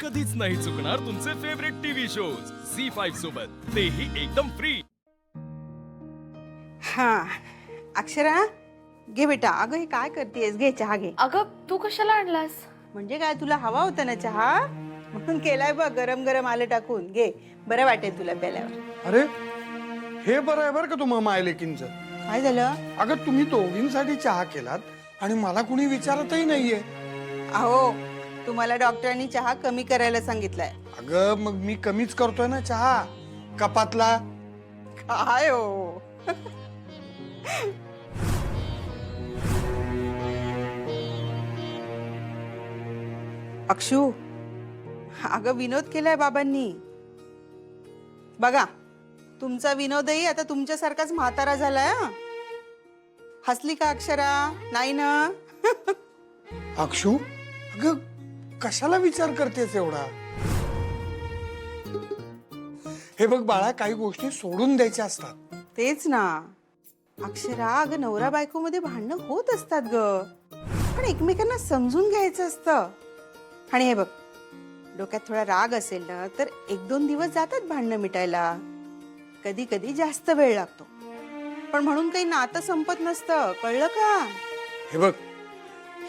कधीच नाही चुकणार तुमचे favourite TV shows C five सोबत. तेही एकदम फ्री हा. अक्षरा घे बेटा. अगं हे काय करतेस? घे चहा घे. अगं तू कशाला आणलास? म्हणजे काय? तुला हवा होता ना चहा? म्हणून केलाय बघ गरम गरम आलं टाकून. घे. बरं वाटेल तुला प्याल्यावर अरे हे बरं आहे बरं का तुम्हा मायलेकींच काय झालं? अगं तुम्ही दोघींसाठी चहा केलात आणि मला कुणी विचारतही नाहीये. अहो तुम्हाला डॉक्टरांनी चहा कमी करायला सांगितलंय. अगं मग मी कमीच करतोय ना चहा? कपातला? काय हो? अक्षू अगं विनोद केलाय बाबांनी. बघा तुमचा विनोदही आता तुमच्यासारखाच म्हातारा झालाय हं. हसली का अक्षरा? नाही ना? अक्षू? अगं कशाला विचार करतेस एवढा? हे बघ बाळा काही गोष्टी सोडून द्यायच्या असतात. तेच ना. अक्षरा अगं नवरा बायको मध्ये भांडणं होत असतात ग. पण एकमेकांना समजून घ्यायचं असतं. आणि हे बघ डोक्यात थोडा राग असेल ना तर एक दोन दिवस जातात भांडणं मिटायला. कधी कधी जास्त वेळ लागतो. पण म्हणून काही नातं संपत नसतं. कळलं का? हे बघ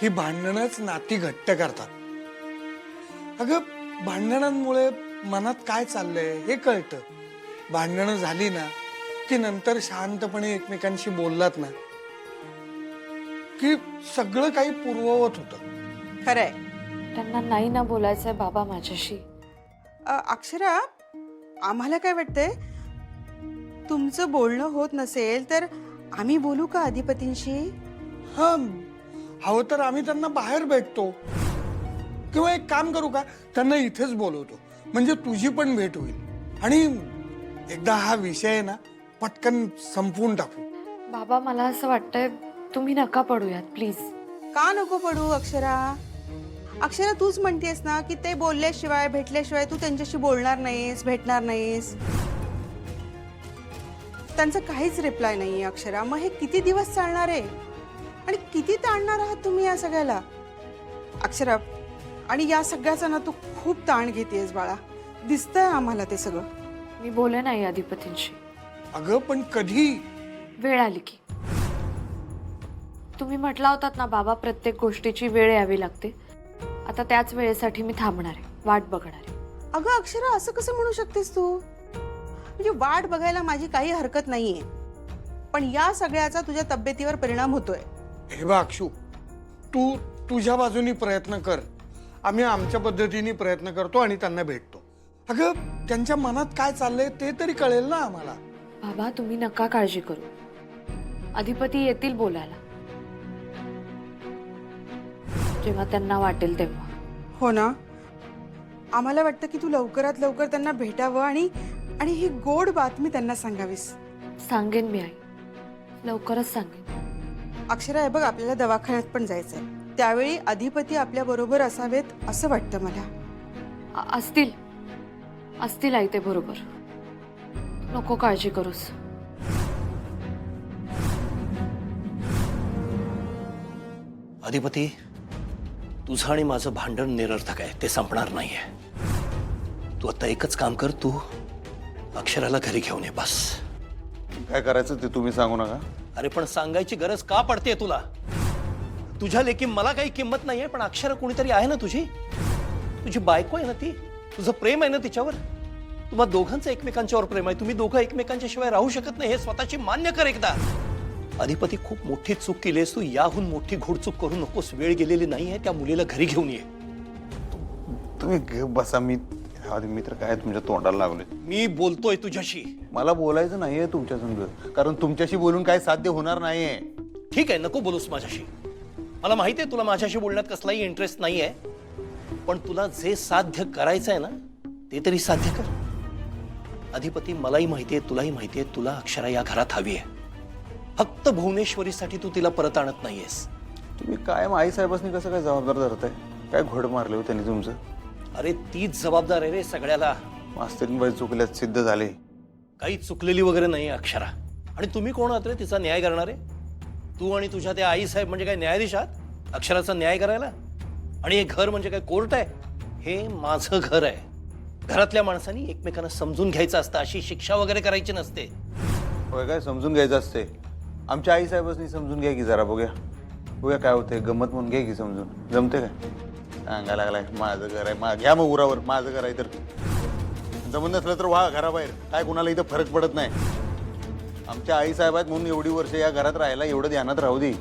ही भांडणच नाती घट्ट करतात. अगं भांडणांमुळे मनात काय चाललंय हे कळतं. भांडणं झाली ना की नंतर शांतपणे एकमेकांशी बोललात ना की सगळं काही पूर्ववत होतं. खरंय. त्यांना नाही ना बोलायचंय बाबा माझ्याशी. अ, अक्षरा आम्हाला काय वाटतंय? तुमचं बोलणं होत नसेल तर आम्ही बोलू का अधिपतींशी हा. हवं तर आम्ही त्यांना बाहेर भेटतो. किंवा एक काम करू का? त्यांना इथेच बोलवतो. म्हणजे तुझी पण भेट होईल. आणि एकदा हा विषय आहे ना पटकन संपवून टाकू. बाबा मला असं वाटतंय तुम्ही नका पडूयात प्लीज. का नको पडू अक्षरा? अक्षरा तूच म्हणतेस ना की ते बोलल्याशिवाय भेटल्याशिवाय तू त्यांच्याशी बोलणार नाहीस भेटणार नाहीस. त्यांचा काहीच रिप्लाय नाहीये अक्षरा. मग हे किती दिवस चालणार आहे? आणि किती ताणणार आहात तुम्ही या सगळ्याला? अक्षरा आणि या सगळ्याचा ना तू खूप ताण घेतेस बाळा. दिसतंय आम्हाला ते सगळं. मी बोले नाही अधिपतींशी अगं पण कधी? वेळ आली की. तुम्ही म्हटला होतात ना बाबा प्रत्येक गोष्टीची वेळ यावी लागते. आता त्याच वेळेसाठी मी थांबणार आहे. वाट बघणार आहे. अगं अक्षरा असं कसं म्हणू शकतेस तू? म्हणजे वाट बघायला माझी काही हरकत नाहीये. पण या सगळ्याचा तुझ्या तब्येतीवर परिणाम होतोय. हे बघ अक्षू तू तुझ्या बाजूनी प्रयत्न कर. आम्ही आमच्या पद्धतीने प्रयत्न करतो आणि त्यांना भेटतो. अगं त्यांच्या मनात काय चाललंय ते तरी कळेल ना आम्हाला. बाबा तुम्ही नका काळजी करू. अधिपती येतील बोलायला. जेव्हा त्यांना वाटेल तेव्हा. हो ना? आम्हाला वाटतं की तू लवकरात लवकर त्यांना भेटावं आणि आणि ही गोड बातमी त्यांना सांगावीस. सांगेन मी आई. लवकरच सांगेन. अक्षरा हे बघ आपल्याला दवाखान्यात पण जायचंय. त्यावेळी अधिपती आपल्या बरोबर असावेत असं वाटतं मला. अ- असतील. असतील आई ते बरोबर. नको काळजी करूस. अधिपती तुझं आणि माझं भांडण निरर्थक आहे. ते संपणार नाहीये. तू आता एकच काम कर तू अक्षराला घरी घेऊन ये बस. काय करायचं ते तुम्ही सांगू नका. अरे पण सांगायची गरज का पडते तुला? तुझ्या लेखी मला काही किंमत नाहीये पण अक्षर कोणीतरी आहे ना तुझी? तुझी बायको आहे ना ती? तुझं प्रेम आहे ना तिच्यावर? तुम्हा दोघांचं एकमेकांच्यावर प्रेम आहे. तुम्ही दोघं एकमेकांच्या शिवाय राहू शकत नाही हे स्वतःची मान्य कर एकदा. अधिपती खूप मोठी चूक केलीस तू. याहून मोठी घोडचूक करू नकोस. वेळ गेलेली नाहीये त्या मुलीला घरी घेऊन ये. तुम्ही घे बसा. मी आधी मी तर काय तुमच्या तोंडाला लागले मी बोलतोय तुझ्याशी. मला बोलायचं नाहीये तुमच्या संग कारण तुमच्याशी बोलून काय साध्य होणार नाहीये. ठीक आहे नको बोलूस माझ्याशी. मला माहिती आहे तुला माझ्याशी बोलण्यात कसलाही इंटरेस्ट नाही आहे पण तुला जे साध्य करायचं आहे ना ते तरी साध्य कर. अधिपती मलाही माहिती आहे तुलाही माहिती आहे तुला अक्षरा या घरात हवी आहे फक्त भुवनेश्वरीसाठी तू तिला परत आणत नाहीयेस. तुम्ही काय आई साहेबांनी कसं काय जबाबदार धरताय? काय घोड मारले हो त्यांनी तुमचं? अरे तीच जबाबदार आहे रे सगळ्याला. मास्तरीनबाई चुकल्यात सिद्ध झाले. काही चुकलेली वगैरे नाही अक्षरा. आणि तुम्ही कोण आहात रे? तिचा न्याय करणार? आहे तू आणि तुझ्या त्या आई साहेब म्हणजे काय न्यायाधीश आहात? अक्षराचा न्याय करायला? आणि हे घर म्हणजे काय कोर्ट आहे? हे माझं घर आहे. घरातल्या माणसांनी एकमेकांना समजून घ्यायचं असतं अशी शिक्षा वगैरे करायची नसते. होय काय? समजून घ्यायचं असते. आमच्या आई साहेबांनी समजून घ्या की जरा बघूया. बघूया काय होते गंमत म्हणून घ्या की समजून. जमते काय? सांगा लागलाय. माझं घर आहे. मा घ्या मग उरावर. माझं घर आहे तर. जमत नसलं तर व्हा घराबाहेर. काय कुणाला इथं फरक पडत नाही. आमच्या आई साहेब आहेत म्हणून एवढी वर्ष या घरात राहायला एवढं ध्यानात राहू दे.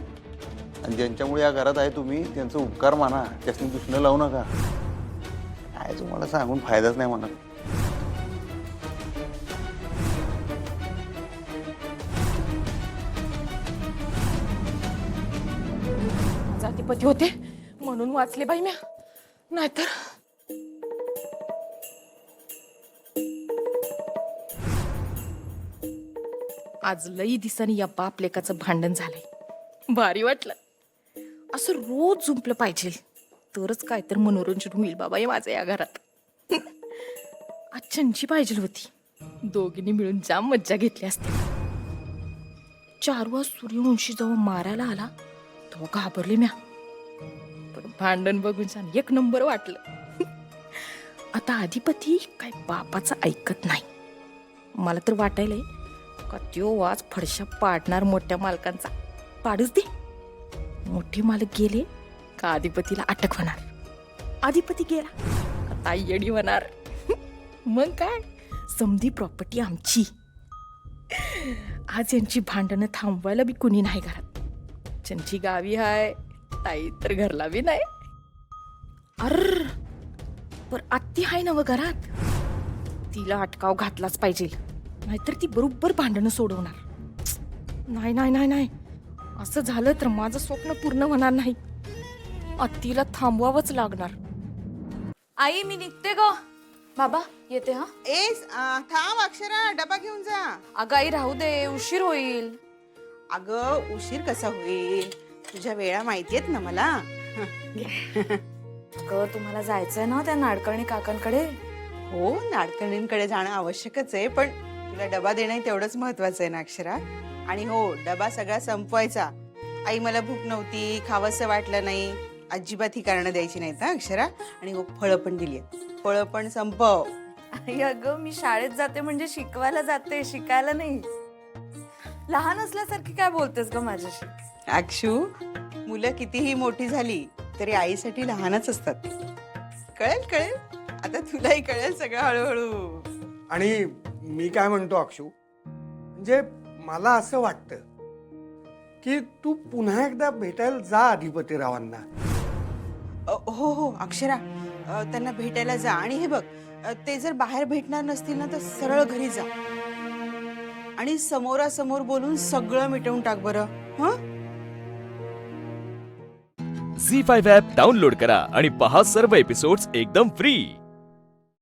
आणि ज्यांच्यामुळे या घरात आहे तुम्ही त्यांचं उपकार माना. त्यासनी दुसणं लावू नका. काय तुम्हाला सांगून फायदाच नाही म्हणत. जातीपती होते. म्हणून वाचले बाई म्या. नाहीतर आज लई दिसानी या बाप लेकाचं भांडण झालंय. भारी वाटलं. असं रोज जुंपलं पाहिजे. तरच काय तर मनोरंजन होईल बाबा हे माझं या घरात. आज चंची पाहिजे होती. दोघींनी मिळून जाम मज्जा घेतली असते. चार वाज सूर्यवंशी जेव्हा मारायला आला तेव्हा घाबरले म्या. पण भांडण बघून छान एक नंबर वाटलं. आता अधिपती काय बापाचं ऐकत नाही. मला तर वाटायलंय का त्यो वाज फडशा पाडणार मोठ्या मालकांचा. पाडूच दे. मोठे मालक गेले का अधिपतीला अटक होणार? अधिपती गेला आता येडी होणार? मग काय? समधी प्रॉपर्टी आमची. आज यांची भांडणं थांबवायला बी कुणी नाही घरात. ज्यांची गावी हाय ताई तर घरला बी नाही. अर पर आत्ती हाय नव घरात. तिला अटकाव घातलाच पाहिजे. नाहीतर ती बरोबर भांडणं सोडवणार. नाही नाही नाही नाही. असं झालं तर माझं स्वप्न पूर्ण होणार नाही. आत्तीला थांबवावंच लागणार. आई मी निघते ग. बाबा येते हा? ए थांब अक्षरा डबा घेऊन जा. अगं आई राहू दे उशीर होईल. अगं उशीर कसा होईल? तुझ्या वेळा माहिती आहेत ना मला. अगं तुम्हाला जायचंय ना त्या नाडकर्णी काकांकडे? हो नाडकर्णींकडे जाणं आवश्यकच आहे पण तुला डबा देणं तेवढंच महत्वाचं आहे ना अक्षरा. आणि हो डबा सगळा संपवायचा. आई मला भूक नव्हती खावंसं वाटलं नाही. अजिबात ही कारणं द्यायची नाहीत हा अक्षरा. आणि हो फळं पण दिली फळं पण संपव. आई अगं मी शाळेत जाते म्हणजे शिकवायला जाते शिकायला नाही. लहान असल्यासारखी काय बोलतेस ग माझ्याशी? अक्षू मुलं कितीही मोठी झाली तरी आईसाठी लहानच असतात. कळेल कळेल. आता तुलाही कळेल सगळं हळूहळू. आणि मी काय म्हणतो अक्षू? म्हणजे मला असं वाटतं की तू पुन्हा एकदा भेटायला जा अधिपतीरावांना. अ, हो हो अक्षरा. अ, त्यांना भेटायला जा. आणि हे बघ अ, ते जर बाहेर भेटणार नसतील ना तर सरळ घरी जा. आणि समोरासमोर बोलून सगळं मिटवून टाक बरं. हं? झी फाईव्ह ॲप डाउनलोड करा आणि पहा सर्व एपिसोड्स एकदम फ्री